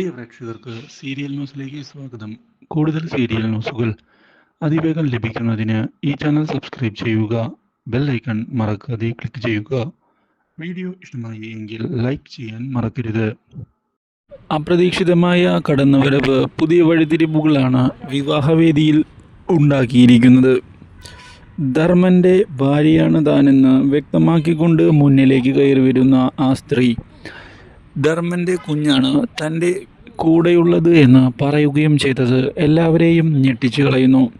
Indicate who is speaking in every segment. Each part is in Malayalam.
Speaker 1: പ്രിയ പ്രേക്ഷകർക്ക് സീരിയൽ ന്യൂസിലേക്ക് സ്വാഗതം. കൂടുതൽ സീരിയൽ ന്യൂസുകൾ അതിവേഗം ലഭിക്കുന്നതിന് ഈ ചാനൽ സബ്സ്ക്രൈബ് ചെയ്യുക ബെൽ ഐക്കൺ മറക്കാതെ ക്ലിക്ക് ചെയ്യുക. വീഡിയോ ഇഷ്ടമായി എങ്കിൽ ലൈക്ക് ചെയ്യാൻ മറക്കരുത്. അപ്രതീക്ഷിതമായ കടന്നുവരവ് പുതിയ വഴിത്തിരിവുകളാണ് വിവാഹവേദിയിൽ ഉണ്ടാക്കിയിരിക്കുന്നത്. ധർമ്മന്റെ ഭാര്യയാണ് താനെന്ന് വ്യക്തമാക്കിക്കൊണ്ട് മുന്നിലേക്ക് കയറി വരുന്ന ആ സ്ത്രീ ധർമ്മന്റെ കുഞ്ഞാണ് തന്റെ കൂടെയുള്ളത് എന്ന് പറയുകയും ചെയ്തത്. എല്ലാവരെയും ഞെട്ടിച്ചു കളയുന്നു.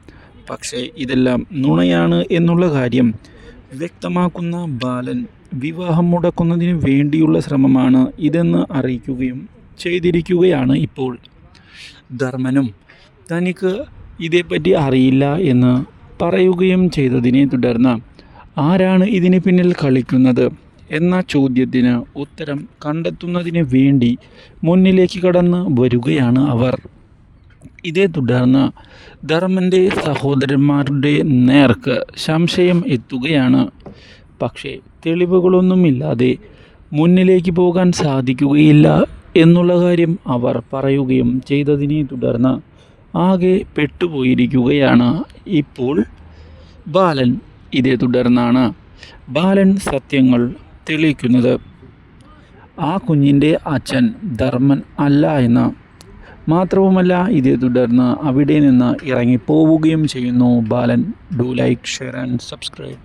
Speaker 1: പക്ഷേ ഇതെല്ലാം നുണയാണ് എന്നുള്ള കാര്യം വ്യക്തമാക്കുന്ന ബാലൻ വിവാഹം മുടക്കുന്നതിന് വേണ്ടിയുള്ള ശ്രമമാണ് ഇതെന്ന് അറിയിക്കുകയും ചെയ്തിരിക്കുകയാണ് ഇപ്പോൾ. ധർമ്മനും തനിക്ക് ഇതേപ്പറ്റി അറിയില്ല എന്ന് പറയുകയും ചെയ്തതിനെ തുടർന്ന് ആരാണ് ഇതിന് പിന്നിൽ കളിക്കുന്നത്? എന്ന ചോദ്യത്തിന് ഉത്തരം കണ്ടെത്തുന്നതിന് വേണ്ടി മുന്നിലേക്ക് കടന്ന് വരികയാണ് അവർ. ഇതേ തുടർന്ന് ധർമ്മന്റെ സഹോദരന്മാരുടെ നേർക്ക് സംശയം എത്തുകയാണ്. പക്ഷേ തെളിവുകളൊന്നുമില്ലാതെ മുന്നിലേക്ക് പോകാൻ സാധിക്കുകയില്ല എന്നുള്ള കാര്യം അവർ പറയുകയും ചെയ്തതിനെ തുടർന്ന് ആകെ പെട്ടുപോയിരിക്കുകയാണ്. ഇപ്പോൾ ബാലൻ ഇതേ തുടർന്നാണ്. ബാലൻ സത്യങ്ങൾ തെളിയിക്കുന്നത്. ആ കുഞ്ഞിന്റെ അച്ഛൻ ധർമ്മൻ അല്ല എന്ന് മാത്രവുമല്ല ഇതേ തുടർന്ന് അവിടെ നിന്ന് ഇറങ്ങിപ്പോവുകയും ചെയ്യുന്നു. Balan do like share and subscribe.